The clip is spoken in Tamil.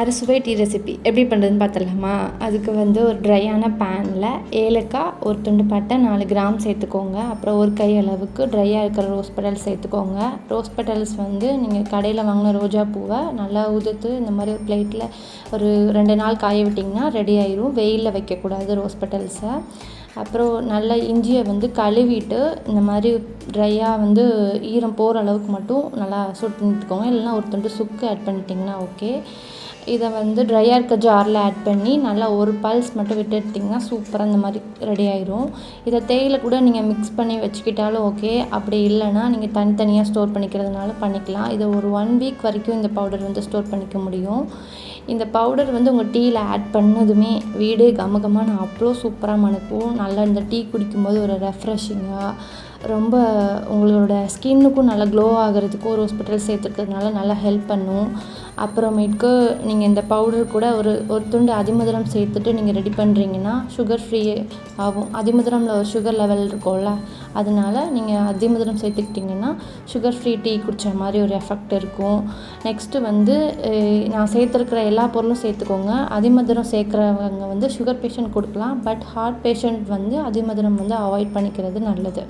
அறுசுவை டீ ரெசிபி எப்படி பண்ணுறதுன்னு பார்த்துடலாமா அதுக்கு வந்து ஒரு ட்ரையான பேனில் ஏலக்காய் ஒரு துண்டு பட்டை நாலு கிராம் சேர்த்துக்கோங்க. அப்புறம் ஒரு கை அளவுக்கு ட்ரையாக இருக்கிற ரோஸ் பெட்டல்ஸ் சேர்த்துக்கோங்க. ரோஸ் பெட்டல்ஸ் வந்து நீங்கள் கடையில் வாங்கின ரோஜா பூவை நல்லா உதுத்து இந்த மாதிரி ஒரு பிளேட்டில் ஒரு ரெண்டு நாள் காய விட்டிங்கன்னா ரெடி ஆயிரும். வெயிலில் வைக்கக்கூடாது ரோஸ் பெட்டல்ஸை அப்புறம் நல்லா இஞ்சியை வந்து கழுவிட்டு இந்த மாதிரி ட்ரையாக வந்து ஈரம் போகிற அளவுக்கு மட்டும் நல்லா சூட் பண்ணிட்டுக்கோங்க இல்லைன்னா ஒரு துண்டு சுக்கு ஆட் பண்ணிட்டிங்கன்னா ஓகே இதை வந்து ட்ரையாக இருக்க ஜாரில் ஆட் பண்ணி நல்லா ஒரு பல்ஸ் மட்டும் விட்டு எடுத்திங்கன்னா சூப்பராக இந்த மாதிரி ரெடி ஆயிரும். இதை தேயிலை கூட நீங்கள் மிக்ஸ் பண்ணி வச்சுக்கிட்டாலும் ஓகே அப்படி இல்லைன்னா நீங்கள் தனித்தனியாக ஸ்டோர் பண்ணிக்கிறதுனால பண்ணிக்கலாம். இதை ஒரு ஒன் வீக் வரைக்கும் இந்த பவுடர் வந்து ஸ்டோர் பண்ணிக்க முடியும். இந்த பவுடர் வந்து உங்கள் டீயில் ஆட் பண்ணதுமே வீடு கமகமான அவ்வளோ சூப்பராக மணக்கும். நல்லா இந்த டீ குடிக்கும்போது ஒரு ரெஃப்ரெஷிங்காக ரொம்ப உங்களோட ஸ்கின்னுக்கும் நல்லா க்ளோ ஆகிறதுக்கும் ஒரு ஹாஸ்பிட்டல் சேர்த்துருக்கறதுனால நல்லா ஹெல்ப் பண்ணும். அப்புறமேட்டுக்கு நீங்கள் இந்த பவுடர் கூட ஒரு ஒரு துண்டு அதிமதுரம் சேர்த்துட்டு நீங்கள் ரெடி பண்ணுறீங்கன்னா சுகர் ஃப்ரீ ஆகும். அதிமதுரமில் ஒரு சுகர் லெவல் இருக்கும்ல அதனால நீங்கள் அதிமதுரம் சேர்த்துக்கிட்டிங்கன்னா சுகர் ஃப்ரீ டீ குடித்த மாதிரி ஒரு எஃபெக்ட் இருக்கும். நெக்ஸ்ட்டு வந்து நான் சேர்த்துருக்கிற எல்லா பொருளும் சேர்த்துக்கோங்க. அதிமதுரம் சேர்க்குறவங்க வந்து சுகர் பேஷண்ட் கொடுக்கலாம் பட் ஹார்ட் பேஷண்ட் வந்து அதிமதுரம் வந்து அவாய்ட் பண்ணிக்கிறது நல்லது.